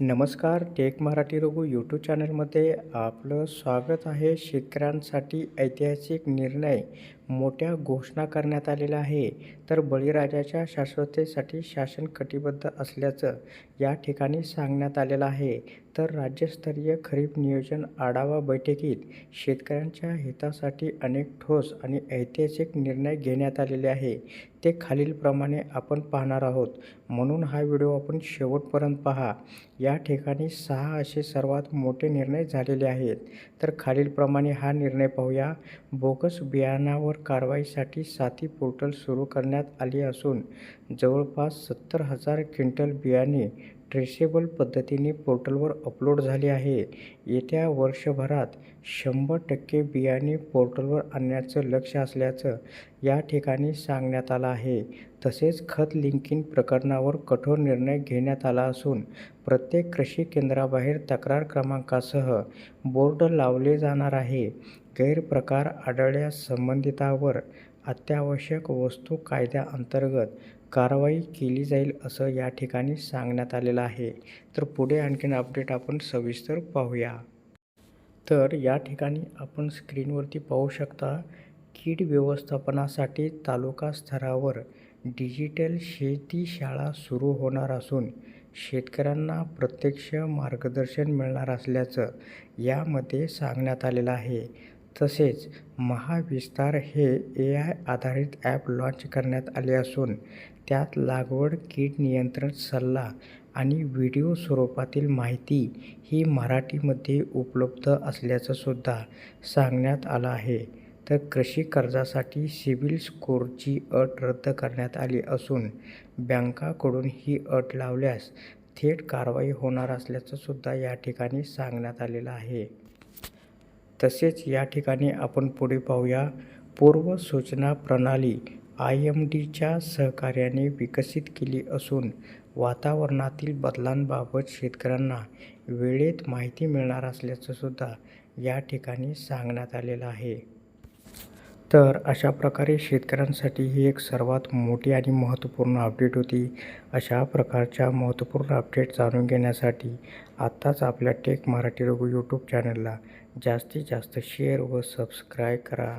नमस्कार take Marathi Raghu YouTube चॅनलमध्ये आपलं स्वागत आहे शेतकऱ्यांसाठी ऐतिहासिक निर्णय मोठ्या घोषणा करण्यात आलेल्या आहे. तर बळीराजाच्या शाश्वतेसाठी शासन कटिबद्ध असल्याचं या ठिकाणी सांगण्यात आलेलं आहे. तर राज्यस्तरीय खरीप नियोजन आढावा बैठकीत शेतकऱ्यांच्या हितासाठी अनेक ठोस आणि ऐतिहासिक निर्णय घेण्यात आलेले आहे. ते खालीलप्रमाणे आपण पाहणार आहोत. म्हणून हा व्हिडिओ आपण शेवटपर्यंत पहा. या ठिकाणी सहा असे सर्वात मोठे निर्णय झालेले आहेत. तर खालीलप्रमाणे हा निर्णय पाहूया. बोगस बियाणावर कारवाईसाठी साथी पोर्टल सुरू करण्यात आली असून जवळपास सत्तर हजार क्विंटल बियाणे ट्रेसेबल पद्धतीने पोर्टलवर अपलोड झाले आहे. येत्या वर्षभरात शंभर टक्के बियाणे पोर्टलवर आणण्याचं लक्ष असल्याचं या ठिकाणी सांगण्यात आलं आहे. तसेच खत लिंकिंग प्रकरणावर कठोर निर्णय घेण्यात आला असून प्रत्येक कृषी केंद्राबाहेर तक्रार क्रमांकासह बोर्ड लावले जाणार आहे. गैरप्रकार आढळल्यास संबंधितावर अत्यावश्यक वस्तू कायद्याअंतर्गत कारवाई केली जाईल असं या ठिकाणी सांगण्यात आलेलं आहे. तर पुढे आणखीन अपडेट आपण सविस्तर पाहूया. तर या ठिकाणी आपण स्क्रीनवरती पाहू शकता कीड व्यवस्थापनासाठी तालुका स्तरावर डिजिटल शेती शाळा सुरू होणार असून शेतकऱ्यांना प्रत्यक्ष मार्गदर्शन मिळणार असल्याचं यामध्ये सांगण्यात आलेलं आहे. तसेच महाविस्तार हे ए आय आधारित ॲप लाँच करण्यात आले असून त्यात लागवड कीड नियंत्रण सल्ला आणि व्हिडिओ स्वरूपातील माहिती ही मराठीमध्ये उपलब्ध असल्याचंसुद्धा सांगण्यात आलं आहे. तर कृषी कर्जासाठी सिबिल स्कोअरची अट रद्द करण्यात आली असून बँकाकडून ही अट लावल्यास थेट कारवाई होणार असल्याचंसुद्धा या ठिकाणी सांगण्यात आलेलं आहे. तसेच या ठिकाणी आपण पुढे पाहूया. पूर्व सूचना प्रणाली आय एम डीच्या सहकार्याने विकसित केली असून वातावरणातील बदलांबाबत शेतकऱ्यांना वेळेत माहिती मिळणार असल्याचं सुद्धा या ठिकाणी सांगण्यात आलेलं आहे. तर अशा प्रकारे शेतकऱ्यांसाठी ही एक सर्वात मोठी आणि महत्त्वपूर्ण अपडेट होती. अशा प्रकारच्या महत्त्वपूर्ण अपडेट जाणून घेण्यासाठी आत्ताच आपल्या टेक मराठी रघु यूट्यूब चॅनलला जास्तीत जास्त शेअर व सबस्क्राईब करा.